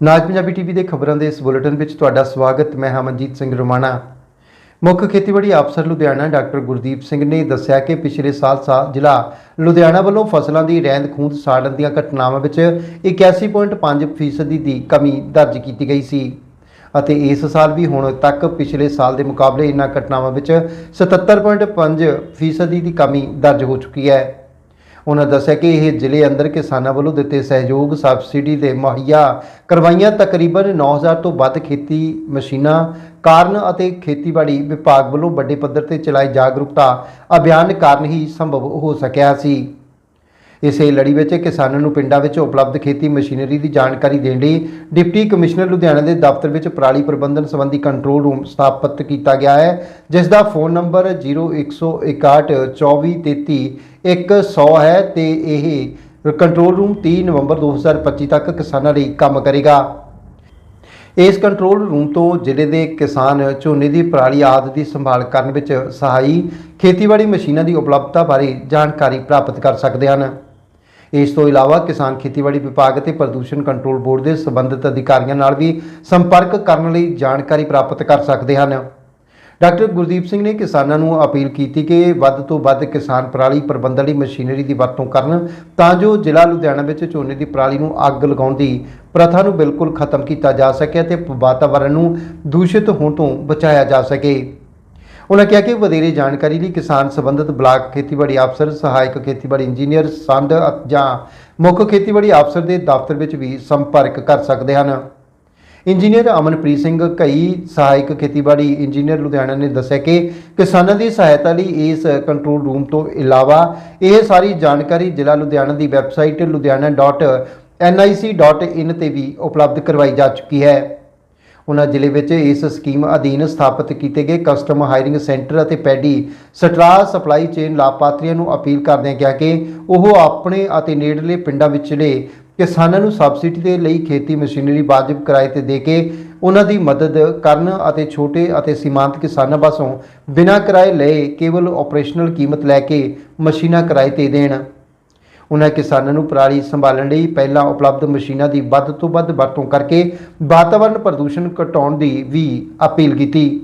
ਨਾਜ Punjabi TV ਦੇ ਖਬਰਾਂ ਦੇ ਇਸ ਬੁਲੇਟਿਨ ਵਿੱਚ ਤੁਹਾਡਾ ਸਵਾਗਤ, ਮੈਂ ਹਮਨਜੀਤ ਸਿੰਘ ਰੋਮਾਣਾ। ਮੁੱਖ ਖੇਤੀਬਾੜੀ ਅਫਸਰ ਲੁਧਿਆਣਾ ਡਾਕਟਰ ਗੁਰਦੀਪ ਸਿੰਘ ਨੇ ਦੱਸਿਆ ਕਿ ਪਿਛਲੇ ਸਾਲ ਸਾ, ਜ਼ਿਲ੍ਹਾ ਲੁਧਿਆਣਾ ਵੱਲੋਂ ਫਸਲਾਂ ਦੀ ਰਹਿੰਦ ਖੂੰਹਦ ਸਾੜਨ ਦੀਆਂ ਘਟਨਾਵਾਂ ਵਿੱਚ 81.5% ਫੀਸਦੀ ਦੀ ਕਮੀ ਦਰਜ ਕੀਤੀ ਗਈ ਸੀ ਅਤੇ ਇਸ ਸਾਲ ਵੀ ਹੁਣ ਤੱਕ ਪਿਛਲੇ ਸਾਲ ਦੇ ਮੁਕਾਬਲੇ ਇਨ੍ਹਾਂ ਘਟਨਾਵਾਂ ਵਿੱਚ 77.5% ਫੀਸਦੀ ਦੀ ਕਮੀ ਦਰਜ ਹੋ ਚੁੱਕੀ ਹੈ। ਉਹਨਾਂ ਦੱਸਿਆ ਕਿ ਇਹ ਜ਼ਿਲ੍ਹੇ ਅੰਦਰ ਕਿਸਾਨਾਂ ਵੱਲੋਂ ਦਿੱਤੇ ਸਹਿਯੋਗ ਸਬਸਿਡੀ ਦੇ ਮੁਹੱਈਆ ਕਰਵਾਈਆਂ ਤਕਰੀਬਨ 9000 ਤੋਂ ਵੱਧ ਖੇਤੀ ਮਸ਼ੀਨਾਂ ਕਾਰਨ ਅਤੇ ਖੇਤੀਬਾੜੀ ਵਿਭਾਗ ਵੱਲੋਂ ਵੱਡੇ ਪੱਧਰ ਤੇ ਚਲਾਏ ਜਾਗਰੂਕਤਾ ਅਭਿਆਨ ਕਾਰਨ ਹੀ ਸੰਭਵ ਹੋ ਸਕਿਆ ਸੀ। ਇਸੇ ਲੜੀ ਵਿੱਚ ਕਿਸਾਨਾਂ ਨੂੰ ਪਿੰਡਾਂ ਵਿੱਚ ਉਪਲਬਧ ਖੇਤੀ ਮਸ਼ੀਨਰੀ ਦੀ ਜਾਣਕਾਰੀ ਦੇਣ ਲਈ ਡਿਪਟੀ ਕਮਿਸ਼ਨਰ ਲੁਧਿਆਣਾ ਦੇ ਦਫ਼ਤਰ ਵਿੱਚ ਪਰਾਲੀ ਪ੍ਰਬੰਧਨ ਸੰਬੰਧੀ ਕੰਟਰੋਲ ਰੂਮ ਸਥਾਪਿਤ ਕੀਤਾ ਗਿਆ ਹੈ, ਜਿਸ ਦਾ ਫੋਨ ਨੰਬਰ 01612433 100 ਹੈ ਤੇ ਇਹ ਕੰਟਰੋਲ ਰੂਮ 30 ਨਵੰਬਰ 2025 ਤੱਕ ਕਿਸਾਨਾਂ ਲਈ ਕੰਮ ਕਰੇਗਾ। ਇਸ ਕੰਟਰੋਲ ਰੂਮ ਤੋਂ ਜ਼ਿਲ੍ਹੇ ਦੇ ਕਿਸਾਨ ਝੋਨੇ ਦੀ ਪਰਾਲੀ ਆਦਿ ਦੀ ਸੰਭਾਲ ਕਰਨ ਵਿੱਚ ਸਹਾਈ ਖੇਤੀਬਾੜੀ ਮਸ਼ੀਨਾਂ ਦੀ ਉਪਲਬਧਤਾ ਬਾਰੇ ਜਾਣਕਾਰੀ ਪ੍ਰਾਪਤ ਕਰ ਸਕਦੇ ਹਨ। ਇਸ ਤੋਂ ਇਲਾਵਾ ਕਿਸਾਨ ਖੇਤੀਬਾੜੀ ਵਿਭਾਗ ਅਤੇ ਪ੍ਰਦੂਸ਼ਣ ਕੰਟਰੋਲ ਬੋਰਡ ਦੇ ਸੰਬੰਧਿਤ ਅਧਿਕਾਰੀਆਂ ਨਾਲ ਵੀ ਸੰਪਰਕ ਕਰਨ ਲਈ ਜਾਣਕਾਰੀ ਪ੍ਰਾਪਤ ਕਰ ਸਕਦੇ ਹਨ। ਡਾਕਟਰ ਗੁਰਦੀਪ ਸਿੰਘ ਨੇ ਕਿਸਾਨਾਂ ਨੂੰ ਅਪੀਲ ਕੀਤੀ ਕਿ ਵੱਧ ਤੋਂ ਵੱਧ ਕਿਸਾਨ ਪਰਾਲੀ ਪ੍ਰਬੰਧਨ ਲਈ ਮਸ਼ੀਨਰੀ ਦੀ ਵਰਤੋਂ ਕਰਨ ਤਾਂ ਜੋ ਜ਼ਿਲ੍ਹਾ ਲੁਧਿਆਣਾ ਵਿੱਚ ਝੋਨੇ ਦੀ ਪਰਾਲੀ ਨੂੰ ਅੱਗ ਲਗਾਉਣ ਦੀ ਪ੍ਰਥਾ ਨੂੰ ਬਿਲਕੁਲ ਖਤਮ ਕੀਤਾ ਜਾ ਸਕੇ ਅਤੇ ਵਾਤਾਵਰਣ ਨੂੰ ਦੂਸ਼ਿਤ ਹੋਣ ਤੋਂ ਬਚਾਇਆ ਜਾ ਸਕੇ। ਉਹਨਾਂ ਕਿਹਾ ਕਿ ਵਧੇਰੇ ਜਾਣਕਾਰੀ ਲਈ ਕਿਸਾਨ ਸੰਬੰਧਿਤ ਬਲਾਕ ਖੇਤੀਬਾੜੀ ਅਫਸਰ, ਸਹਾਇਕ ਖੇਤੀਬਾੜੀ ਇੰਜੀਨੀਅਰ, ਸੰਦ ਜਾਂ ਮੁੱਖ ਖੇਤੀਬਾੜੀ ਅਫਸਰ ਦੇ ਦਫ਼ਤਰ ਵਿੱਚ ਵੀ ਸੰਪਰਕ ਕਰ ਸਕਦੇ ਹਨ। ਇੰਜੀਨੀਅਰ ਅਮਨਪ੍ਰੀਤ ਸਿੰਘ, ਕਈ ਸਹਾਇਕ ਖੇਤੀਬਾੜੀ ਇੰਜੀਨੀਅਰ ਲੁਧਿਆਣਾ ਨੇ ਦੱਸਿਆ ਕਿ ਕਿਸਾਨਾਂ ਦੀ ਸਹਾਇਤਾ ਲਈ ਇਸ ਕੰਟਰੋਲ ਰੂਮ ਤੋਂ ਇਲਾਵਾ ਇਹ ਸਾਰੀ ਜਾਣਕਾਰੀ ਜ਼ਿਲ੍ਹਾ ਲੁਧਿਆਣਾ ਦੀ ਵੈਬਸਾਈਟ ludhiana.nic.in ਤੇ ਵੀ ਉਪਲਬਧ ਕਰਵਾਈ ਜਾ ਚੁੱਕੀ ਹੈ। ਉਹਨਾਂ ਜ਼ਿਲ੍ਹੇ ਵਿੱਚ ਇਸ ਸਕੀਮ ਅਧੀਨ ਸਥਾਪਿਤ ਕੀਤੇ ਗਏ ਕਸਟਮ ਹਾਇਰਿੰਗ ਸੈਂਟਰ ਅਤੇ ਪੈਡੀ ਸਟਰਾ ਸਪਲਾਈ ਚੇਨ ਲਾਭਪਾਤਰੀਆਂ ਨੂੰ ਅਪੀਲ ਕਰਦਿਆਂ ਕਿਹਾ ਕਿ ਉਹ ਆਪਣੇ ਅਤੇ ਨੇੜਲੇ ਪਿੰਡਾਂ ਵਿਚਲੇ ਕਿਸਾਨਾਂ ਨੂੰ ਸਬਸਿਡੀ ਦੇ ਲਈ ਖੇਤੀ ਮਸ਼ੀਨਰੀ ਵਾਜਬ ਕਿਰਾਏ ਤੇ ਦੇ ਕੇ ਉਹਨਾਂ ਦੀ ਮਦਦ ਕਰਨ ਅਤੇ ਛੋਟੇ ਅਤੇ ਸੀਮਾਂਤ ਕਿਸਾਨਾਂ ਪਾਸੋਂ ਬਿਨਾਂ ਕਿਰਾਏ ਲਏ ਕੇਵਲ ਆਪਰੇਸ਼ਨਲ ਕੀਮਤ ਲੈ ਕੇ ਮਸ਼ੀਨਾਂ ਕਿਰਾਏ ਤੇ ਦੇਣ। ਉਹਨਾਂ ਕਿਸਾਨਾਂ ਨੂੰ ਪਰਾਲੀ ਸੰਭਾਲਣ ਲਈ ਪਹਿਲਾਂ ਉਪਲਬਧ ਮਸ਼ੀਨਾਂ ਦੀ ਵੱਧ ਤੋਂ ਵੱਧ ਵਰਤੋਂ ਕਰਕੇ ਵਾਤਾਵਰਣ ਪ੍ਰਦੂਸ਼ਣ ਘਟਾਉਣ ਦੀ ਵੀ ਅਪੀਲ ਕੀਤੀ।